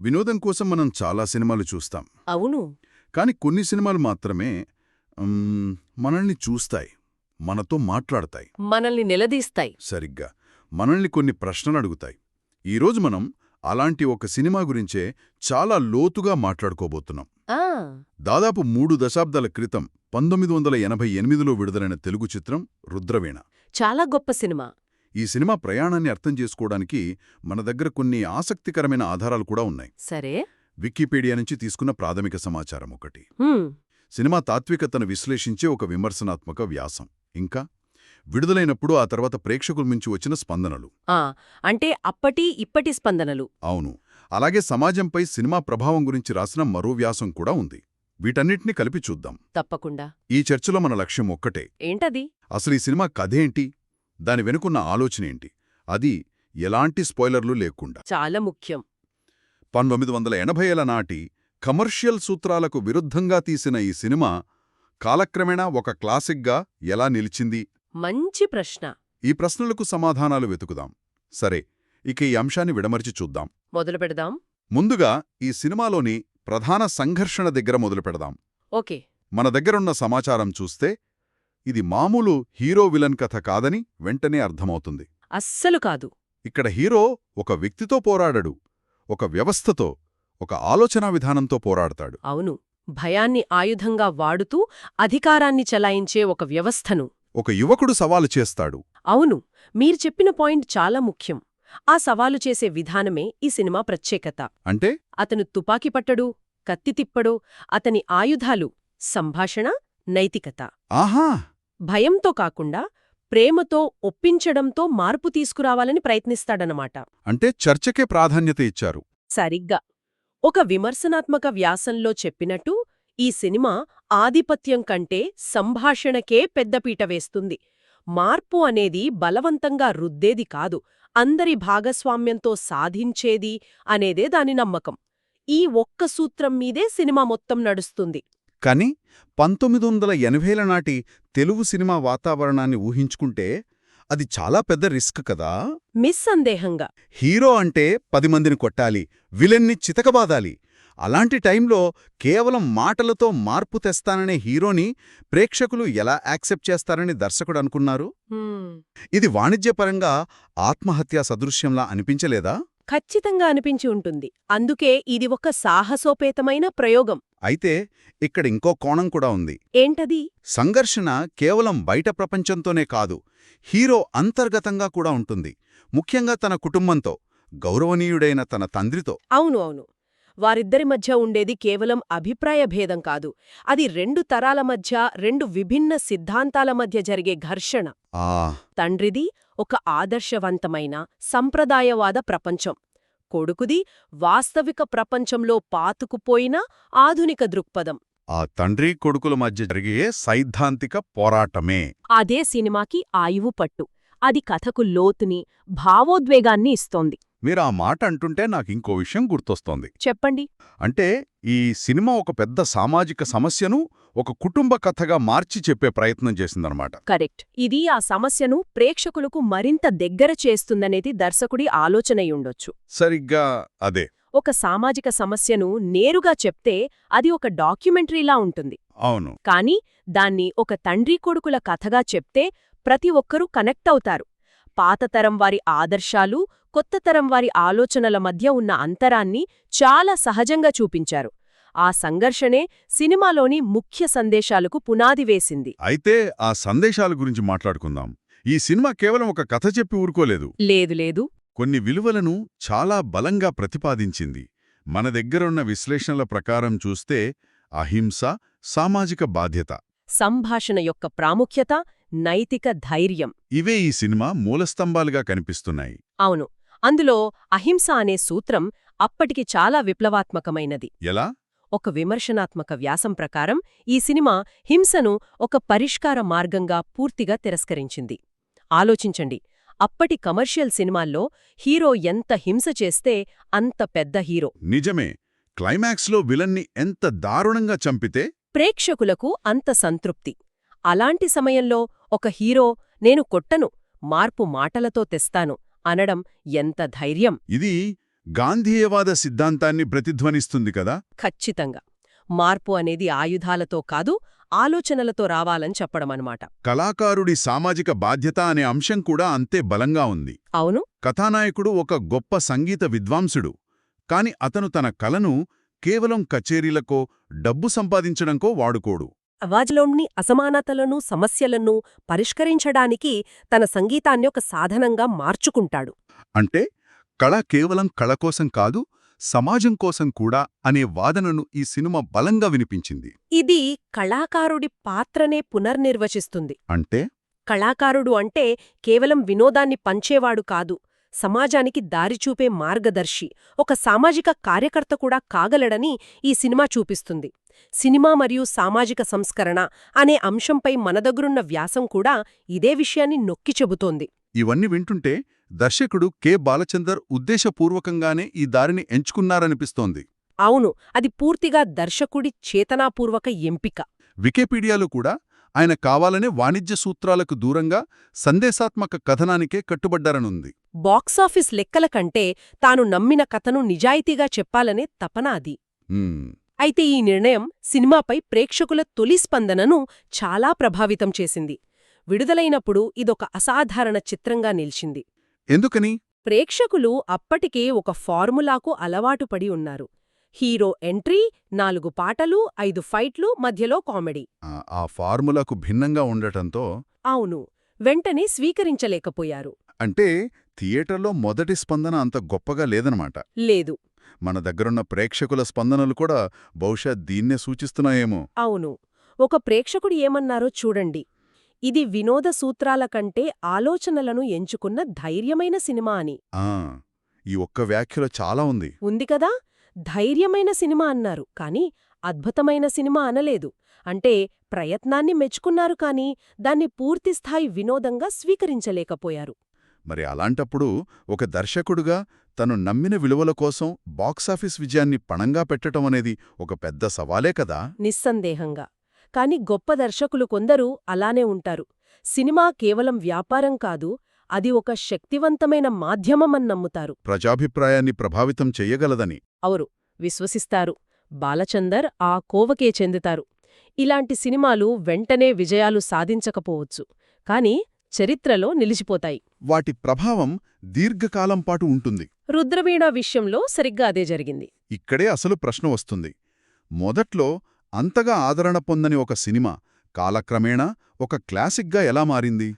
వినోదం కోసం మనం చాలా సినిమాలు చూస్తాం. అవును. కానీ కొన్ని సినిమాలు మాత్రమే మనల్ని చూస్తాయి మనతో మాట్లాడతాయి. మనల్ని నిలదీస్తాయి. సరిగ్గా. మనల్ని కొన్ని ప్రశ్నలు అడుగుతాయి. ఈరోజు మనం అలాంటి ఒక సినిమా గురించే చాలా లోతుగా మాట్లాడుకోబోతున్నాం. దాదాపు మూడు దశాబ్దాల క్రితం పంతొమ్మిది వందల ఎనభై ఎనిమిదిలో విడుదలైన తెలుగు చిత్రం రుద్రవీణ. చాలా గొప్ప సినిమా. ఈ సినిమా ప్రయాణాన్ని అర్థం చేసుకోవడానికి మన దగ్గర కొన్ని ఆసక్తికరమైన ఆధారాలు కూడా ఉన్నాయి. సరే. వికీపీడియా నుంచి తీసుకున్న ప్రాథమిక సమాచారం ఒకటి. సినిమా తాత్వికతను విశ్లేషించే ఒక విమర్శనాత్మక వ్యాసం. ఇంకా విడుదలైనప్పుడు ఆ తర్వాత ప్రేక్షకుల నుంచి వచ్చిన స్పందనలు. అంటే అప్పటి ఇప్పటి స్పందనలు. అవును. అలాగే సమాజంపై సినిమా ప్రభావం గురించి రాసిన మరో వ్యాసం కూడా ఉంది. వీటన్నిటినీ కలిపి చూద్దాం. తప్పకుండా. ఈ చర్చలో మన లక్ష్యం ఒక్కటే. ఏంటది? అసలు ఈ సినిమా కథేంటి దాని వెనుకున్న ఆలోచనేంటి అది ఎలాంటి స్పాయిలర్లు లేకుండా. చాలా ముఖ్యం. పంతొమ్మిది వందల ఎనభైల నాటి కమర్షియల్ సూత్రాలకు విరుద్ధంగా తీసిన ఈ సినిమా కాలక్రమేణా ఒక క్లాసిక్గా ఎలా నిలిచింది? మంచి ప్రశ్న. ఈ ప్రశ్నలకు సమాధానాలు వెతుకుదాం. సరే ఇక ఈ అంశాన్ని విడమర్చి చూద్దాం. మొదలు పెడదాం. ముందుగా ఈ సినిమాలోని ప్రధాన సంఘర్షణ దగ్గర మొదలు పెడదాం. ఓకే. మన దగ్గరున్న సమాచారం చూస్తే ఇది మామూలు హీరో విలన్ కథ కాదని వెంటనే అర్థమవుతుంది. అస్సలు కాదు. ఇక్కడ హీరో ఒక వ్యక్తితో పోరాడడు ఒక వ్యవస్థతో ఒక ఆలోచనా విధానంతో పోరాడతాడు. అవును భయాన్ని ఆయుధంగా వాడుతూ అధికారాన్ని చలాయించే ఒక వ్యవస్థను. ఒక యువకుడు సవాలు చేస్తాడు. అవును మీరు చెప్పిన పాయింట్ చాలా ముఖ్యం. ఆ సవాలు చేసే విధానమే ఈ సినిమా ప్రత్యేకత. అంటే? అతను తుపాకీ పట్టడు కత్తి తిప్పడు అతని ఆయుధాలు సంభాషణ నైతికత. ఆహా! భయంతో కాకుండా ప్రేమతో ఒప్పించడంతో మార్పు తీసుకురావాలని ప్రయత్నిస్తాడనమాట అంటే చర్చకే ప్రాధాన్యత ఇచ్చారు. సరిగ్గా. ఒక విమర్శనాత్మక వ్యాసంలో చెప్పినట్టు ఈ సినిమా ఆధిపత్యం కంటే సంభాషణకే పెద్దపీట వేస్తుంది. మార్పు అనేది బలవంతంగా రుద్దేది కాదు అందరి భాగస్వామ్యంతో సాధించేది అనేదే దాని నమ్మకం. ఈ ఒక్క సూత్రం మీదే సినిమా మొత్తం నడుస్తుంది. కాని పంతొమ్మిది వందల ఎనభైల నాటి తెలుగు సినిమా వాతావరణాన్ని ఊహించుకుంటే అది చాలా పెద్ద రిస్క్ కదా. నిస్సందేహంగా. హీరో అంటే పది మందిని కొట్టాలి విలన్ని చితకబాదాలి. అలాంటి టైంలో కేవలం మాటలతో మార్పు తెస్తాననే హీరోని ప్రేక్షకులు ఎలా యాక్సెప్ట్ చేస్తారని దర్శకుడు అనుకున్నారు? ఇది వాణిజ్యపరంగా ఆత్మహత్యా సదృశ్యంలా అనిపించలేదా? ఖచ్చితంగా అనిపించి ఉంటుంది. అందుకే ఇది ఒక సాహసోపేతమైన ప్రయోగం. అయితే ఇక్కడ ఇంకో కోణం కూడా ఉంది. ఏంటది? సంఘర్షణ కేవలం బయట ప్రపంచంతోనే కాదు హీరో అంతర్గతంగా కూడా ఉంటుంది. ముఖ్యంగా తన కుటుంబంతో గౌరవనీయుడైన తన తండ్రితో. అవును అవును. వారిద్దరి మధ్య ఉండేది కేవలం అభిప్రాయ భేదం కాదు. అది రెండు తరాల మధ్య రెండు విభిన్న సిద్ధాంతాల మధ్య జరిగే ఘర్షణ. తండ్రిది ఒక ఆదర్శవంతమైన సంప్రదాయవాద ప్రపంచం. కొడుకుది వాస్తవిక ప్రపంచంలో పాతుకుపోయిన ఆధునిక దృక్పథం. ఆ తండ్రి కొడుకుల మధ్య జరిగే సైద్ధాంతిక పోరాటమే. అదే సినిమాకి ఆయువు పట్టు. అది కథకు లోతుని భావోద్వేగాన్ని ఇస్తోంది. మీరు ఆ మాట అంటుంటే నాకు ఇంకో విషయం గుర్తొస్తోంది. చెప్పండి. అంటే ఈ సినిమా ఒక పెద్ద సామాజిక సమస్యను ఒక కుటుంబ కథగా మార్చి చెప్పే ప్రయత్నం చేసిందనమాట కరెక్ట్. ఇది ఆ సమస్యను ప్రేక్షకులకు మరింత దగ్గర చేస్తుందనేది దర్శకుడి ఆలోచనయుండొచ్చు సరిగ్గా అదే. ఒక సామాజిక సమస్యను నేరుగా చెప్తే అది ఒక డాక్యుమెంటరీలా ఉంటుంది. అవును. కానీ దాన్ని ఒక తండ్రి కొడుకుల కథగా చెప్తే ప్రతి ఒక్కరూ కనెక్ట్ అవుతారు. పాతతరం వారి ఆదర్శాలు కొత్త తరం వారి ఆలోచనల మధ్య ఉన్న అంతరాన్ని చాలా సహజంగా చూపించారు. ఆ సంఘర్షణే సినిమాలోని ముఖ్య సందేశాలకు పునాది వేసింది. అయితే ఆ సందేశాల గురించి మాట్లాడుకుందాం. ఈ సినిమా కేవలం ఒక కథ చెప్పి ఊరుకోలేదు. లేదు లేదు. కొన్ని విలువలను చాలా బలంగా ప్రతిపాదించింది. మన దగ్గరున్న విశ్లేషణల ప్రకారం చూస్తే అహింస సామాజిక బాధ్యత. సంభాషణ యొక్క ప్రాముఖ్యత నైతిక ధైర్యం. ఇవే ఈ సినిమా మూలస్తంభాలుగా కనిపిస్తున్నాయి. అవును. అందులో అహింస అనే సూత్రం అప్పటికి చాలా విప్లవాత్మకమైనది. ఎలా? ఒక విమర్శనాత్మక వ్యాసం ప్రకారం ఈ సినిమా హింసను ఒక పరిష్కార మార్గంగా పూర్తిగా తిరస్కరించింది. ఆలోచించండి. అప్పటి కమర్షియల్ సినిమాల్లో హీరో ఎంత హింస చేస్తే అంత పెద్ద హీరో. నిజమే. క్లైమాక్స్లో విలన్ని ఎంత దారుణంగా చంపితే ప్రేక్షకులకు అంత సంతృప్తి. అలాంటి సమయంలో ఒక హీరో నేను కొట్టను మార్పు మాటలతో తెస్తాను అనడం ఎంత ధైర్యం! ఇది గాంధీయవాద సిద్ధాంతాన్ని ప్రతిధ్వనిస్తుంది కదా! ఖచ్చితంగా! మార్పు అనేది ఆయుధాలతో కాదు ఆలోచనలతో రావాలని చెప్పడమన్నమాట కళాకారుడి సామాజిక బాధ్యత అనే అంశం కూడా అంతే బలంగా ఉంది. అవును? కథానాయకుడు ఒక గొప్ప సంగీత విద్వాంసుడు. కాని అతను తన కలను కేవలం కచేరీలకో డబ్బు సంపాదించడంకో వాడుకోడు. అవాజ్లోని అసమానతలను సమస్యలను పరిష్కరించడానికి తన సంగీతాన్ని ఒక సాధనంగా మార్చుకుంటాడు. అంటే కళ కేవలం కళ కోసం కాదు సమాజం కోసం కూడా అనే వాదనను ఈ సినిమా బలంగా వినిపించింది. ఇది కళాకారుడి పాత్రనే పునర్నిర్వచిస్తుంది. అంటే? కళాకారుడు అంటే కేవలం వినోదాన్ని పంచేవాడు కాదు సమాజానికి దారిచూపే మార్గదర్శి ఒక సామాజిక కార్యకర్త కూడా కాగలడని ఈ సినిమా చూపిస్తుంది. సినిమా మరియు సామాజిక సంస్కరణ అనే అంశంపై మన దగ్గరున్న వ్యాసం కూడా ఇదే విషయాన్ని నొక్కి చెబుతోంది. ఇవన్నీ వింటుంటే దర్శకుడు కె. బాలచందర్ ఉద్దేశపూర్వకంగానే ఈ దారిని ఎంచుకున్నారనిపిస్తోంది. అవును అది పూర్తిగా దర్శకుడి చేతనాపూర్వక ఎంపిక. వికీపీడియాలో కూడా ఆయన కావాలనే వాణిజ్య సూత్రాలకు దూరంగా సందేశాత్మక కథనానికే కట్టుబడ్డారనుంది. బాక్సాఫీస్ లెక్కల కంటే తాను నమ్మిన కథను నిజాయితీగా చెప్పాలనే తపన అది. అయితే ఈ నిర్ణయం సినిమాపై ప్రేక్షకుల తొలి స్పందనను చాలా ప్రభావితం చేసింది. విడుదలైనప్పుడు ఇదొక అసాధారణ చిత్రంగా నిలిచింది. ఎందుకని? ప్రేక్షకులు అప్పటికే ఒక ఫార్ములాకు అలవాటు పడి ఉన్నారు. హీరో ఎంట్రీ నాలుగు పాటలు ఐదు ఫైట్లు మధ్యలో కామెడీ. ఆ, ఆ ఫార్ములాకు భిన్నంగా ఉండటంతో అవును వెంటనే స్వీకరించలేకపోయారు. అంటే థియేటర్లో మొదటి స్పందన అంత గొప్పగా లేదనమాట. లేదు. మన దగ్గరున్న ప్రేక్షకుల స్పందనలు కూడా బహుశా దీన్నే సూచిస్తున్నాయేమో. అవును ఒక ప్రేక్షకుడు ఏమన్నారో చూడండి. ఇది వినోద సూత్రాల కంటే ఆలోచనలను ఎంచుకున్న ధైర్యమైన సినిమా అని. ఆ ఈ ఒక్క వ్యాఖ్యలో చాలా ఉంది. ఉంది కదా? ధైర్యమైన సినిమా అన్నారు కాని అద్భుతమైన సినిమా అనలేదు. అంటే ప్రయత్నాన్ని మెచ్చుకున్నారు కాని దాన్ని పూర్తిస్థాయి వినోదంగా స్వీకరించలేకపోయారు. మరి అలాంటప్పుడు ఒక దర్శకుడుగా తను నమ్మిన విలువల కోసం బాక్సాఫీస్ విజయాన్ని పణంగా పెట్టడం అనేది ఒక పెద్ద సవాలే కదా? నిస్సందేహంగా. కాని గొప్ప దర్శకులు కొందరు అలానే ఉంటారు. సినిమా కేవలం వ్యాపారం కాదు అది ఒక శక్తివంతమైన మాధ్యమమని నమ్ముతారు. ప్రజాభిప్రాయాన్ని ప్రభావితం చెయ్యగలదని అవరు విశ్వసిస్తారు. బాలచందర్ ఆ కోవకే చెందుతారు. ఇలాంటి సినిమాలు వెంటనే విజయాలు సాధించకపోవచ్చు. కాని చరిత్రలో నిలిచిపోతాయి. వాటి ప్రభావం దీర్ఘకాలం పాటు ఉంటుంది. రుద్రవీణ విషయంలో సరిగ్గా అదే జరిగింది. ఇక్కడే అసలు ప్రశ్న వస్తుంది. మొదట్లో అంతగా ఆదరణ పొందని ఒక సినిమా కాలక్రమేణా ఒక క్లాసిక్గా ఎలా మారింది?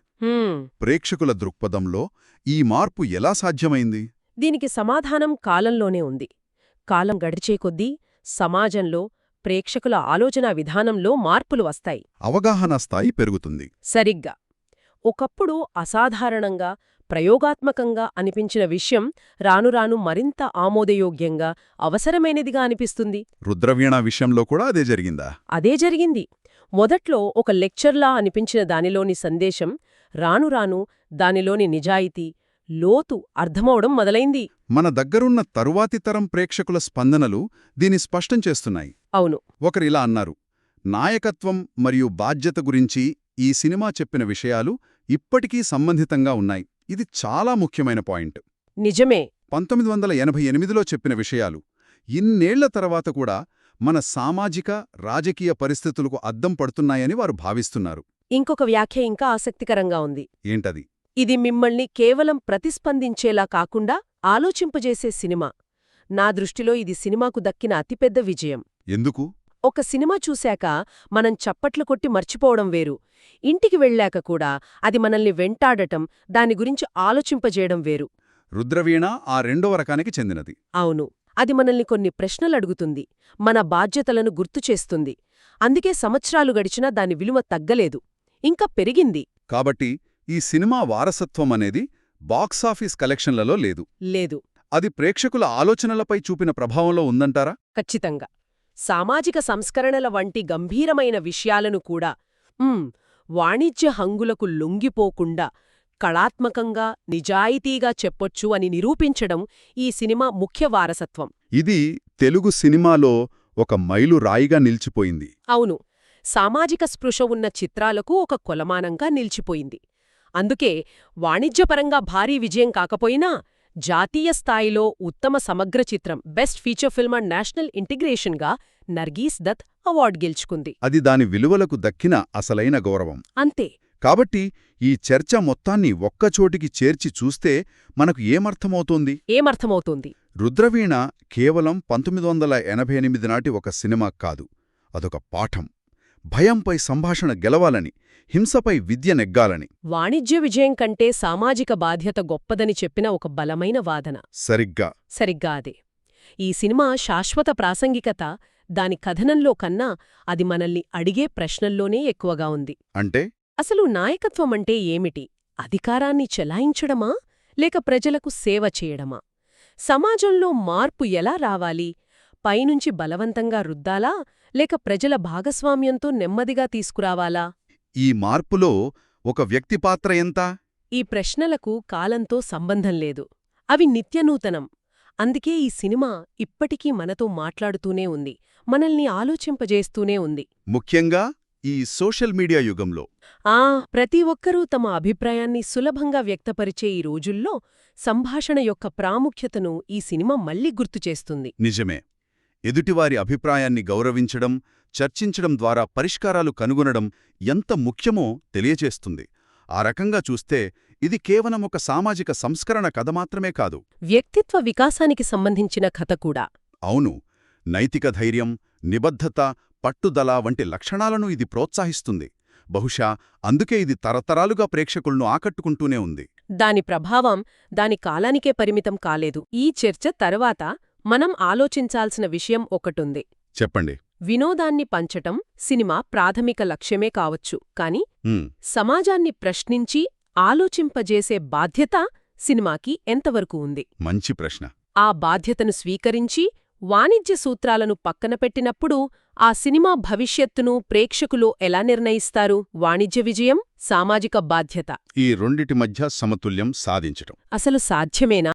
ప్రేక్షకుల దృక్పథంలో ఈ మార్పు ఎలా సాధ్యమైంది? దీనికి సమాధానం కాలంలోనే ఉంది. కాలం గడిచే కొద్దీ సమాజంలో ప్రేక్షకుల ఆలోచనా విధానంలో మార్పులు వస్తాయి. అవగాహన స్థాయి పెరుగుతుంది. సరిగ్గా. ఒకప్పుడు అసాధారణంగా ప్రయోగాత్మకంగా అనిపించిన విషయం రానురాను మరింత ఆమోదయోగ్యంగా అవసరమైనదిగా అనిపిస్తుంది. రుద్రవీణ విషయంలో కూడా అదే జరిగిందా? అదే జరిగింది. మొదట్లో ఒక లెక్చర్లా అనిపించిన దానిలోని సందేశం రానురాను దానిలోని నిజాయితీ లోతు అర్థమవడం మొదలైంది. మన దగ్గరున్న తరువాతి తరం ప్రేక్షకుల స్పందనలు దీని స్పష్టం చేస్తున్నాయి. అవును. ఒకరిలా అన్నారు నాయకత్వం మరియు బాధ్యత గురించి ఈ సినిమా చెప్పిన విషయాలు ఇప్పటికీ సంబంధితంగా ఉన్నాయి. ఇది చాలా ముఖ్యమైన పాయింట్. నిజమే. పంతొమ్మిది వందల ఎనభై ఎనిమిదిలో చెప్పిన విషయాలు ఇన్నేళ్ళ తర్వాత కూడా మన సామాజిక రాజకీయ పరిస్థితులకు అద్దం పడుతున్నాయని వారు భావిస్తున్నారు. ఇంకొక వ్యాఖ్య ఇంకా ఆసక్తికరంగా ఉంది. ఏంటది? ఇది మిమ్మల్ని కేవలం ప్రతిస్పందించేలా కాకుండా ఆలోచింపజేసే సినిమా. నా దృష్టిలో ఇది సినిమాకు దక్కిన అతిపెద్ద విజయం. ఎందుకు? ఒక సినిమా చూశాక మనం చప్పట్లు కొట్టి మర్చిపోవడం వేరు. ఇంటికి వెళ్ళాక కూడా అది మనల్ని వెంటాడటం దాని గురించి ఆలోచింపజేయడం వేరు. రుద్రవీణ ఆ రెండవ రకానికి చెందినది. అవును. అది మనల్ని కొన్ని ప్రశ్నలడుగుతుంది మన బాధ్యతలను గుర్తుచేస్తుంది అందుకే సంవత్సరాలు గడిచినా దాని విలువ తగ్గలేదు. ఇంకా పెరిగింది. కాబట్టి ఈ సినిమా వారసత్వం అనేది బాక్సాఫీస్ కలెక్షన్లలో లేదు. లేదు. అది ప్రేక్షకుల ఆలోచనలపై చూపిన ప్రభావంలో ఉందంటారా? ఖచ్చితంగా. సామాజిక సంస్కరణల వంటి గంభీరమైన విషయాలను కూడా వాణిజ్య హంగులకు లొంగిపోకుండా కళాత్మకంగా నిజాయితీగా చెప్పొచ్చు అని నిరూపించడం ఈ సినిమా ముఖ్య వారసత్వం. ఇది తెలుగు సినిమాలో ఒక మైలు రాయిగా నిలిచిపోయింది. అవును. సామాజిక స్పృశ ఉన్న చిత్రాలకు ఒక కొలమానంగా నిలిచిపోయింది. అందుకే వాణిజ్యపరంగా భారీ విజయం కాకపోయినా జాతీయ స్థాయిలో ఉత్తమ సమగ్ర చిత్రం best feature film and national ఇంటిగ్రేషన్గా Nargis Dutt award గెలుచుకుంది. అది దాని విలువలకు దక్కిన అసలైన గౌరవం. అంతే. కాబట్టి ఈ చర్చ మొత్తాన్ని ఒక్కచోటికి చేర్చి చూస్తే మనకు ఏమర్థమవుతోంది? ఏమర్థమవుతుంది? రుద్రవీణ కేవలం పంతొమ్మిది వందల ఎనభై ఎనిమిది నాటి ఒక సినిమా కాదు అదొక పాఠం. భయంపై సంభాషణ గెలవాలని హింసపై విద్య నెగ్గాలని. వాణిజ్య విజయం కంటే సామాజిక బాధ్యత గొప్పదని చెప్పిన ఒక బలమైన వాదన. సరిగ్గా. సరిగ్గా అదే. ఈ సినిమా శాశ్వత ప్రాసంగికత దాని కథనంలో కన్నా అది మనల్ని అడిగే ప్రశ్నల్లోనే ఎక్కువగా ఉంది. అంటే? అసలు నాయకత్వమంటే ఏమిటి? అధికారాన్ని చెలాయించడమా? లేక ప్రజలకు సేవ చేయడమా? సమాజంలో మార్పు ఎలా రావాలి? పైనుంచి బలవంతంగా రుద్దాలా? లేక ప్రజల భాగస్వామ్యంతో నెమ్మదిగా తీసుకురావాలా? ఈ మార్పులో ఒక వ్యక్తి పాత్ర ఎంత? ఈ ప్రశ్నలకు కాలంతో సంబంధం లేదు. అవి నిత్యనూతనం. అందుకే ఈ సినిమా ఇప్పటికీ మనతో మాట్లాడుతూనే ఉంది. మనల్ని ఆలోచింపజేస్తూనే ఉంది. ముఖ్యంగా ఈ సోషల్ మీడియా యుగంలో. ఆ ప్రతి ఒక్కరూ తమ అభిప్రాయాన్ని సులభంగా వ్యక్తపరిచే ఈ రోజుల్లో సంభాషణ యొక్క ప్రాముఖ్యతను ఈ సినిమా మళ్ళీ గుర్తుచేస్తుంది నిజమే. ఎదుటివారి అభిప్రాయాన్ని గౌరవించడం చర్చించడం ద్వారా పరిష్కారాలు కనుగొనడం ఎంత ముఖ్యమో తెలియచేస్తుంది ఆ రకంగా చూస్తే ఇది కేవలం ఒక సామాజిక సంస్కరణ కథ మాత్రమే కాదు. వ్యక్తిత్వ వికాసానికి సంబంధించిన కథ కూడా. అవును నైతిక ధైర్యం నిబద్ధత పట్టుదల వంటి లక్షణాలను ఇది ప్రోత్సహిస్తుంది. బహుశా అందుకే ఇది తరతరాలుగా ప్రేక్షకులను ఆకట్టుకుంటూనే ఉంది. దాని ప్రభావం దాని కాలానికే పరిమితం కాలేదు. ఈ చర్చ తర్వాత మనం ఆలోచించాల్సిన విషయం ఒకటుంది. చెప్పండి. వినోదాన్ని పంచటం సినిమా ప్రాథమిక లక్ష్యమే కావచ్చు కాని సమాజాన్ని ప్రశ్నించి ఆలోచింపజేసే బాధ్యత సినిమాకి ఎంతవరకు ఉంది? మంచి ప్రశ్న. ఆ బాధ్యతను స్వీకరించి వాణిజ్య సూత్రాలను పక్కన పెట్టినప్పుడు ఆ సినిమా భవిష్యత్తును ప్రేక్షకులు ఎలా నిర్ణయిస్తారు? వాణిజ్య విజయం సామాజిక బాధ్యత. ఈ రెండిటి మధ్య సమతుల్యం సాధించటం. అసలు సాధ్యమేనా?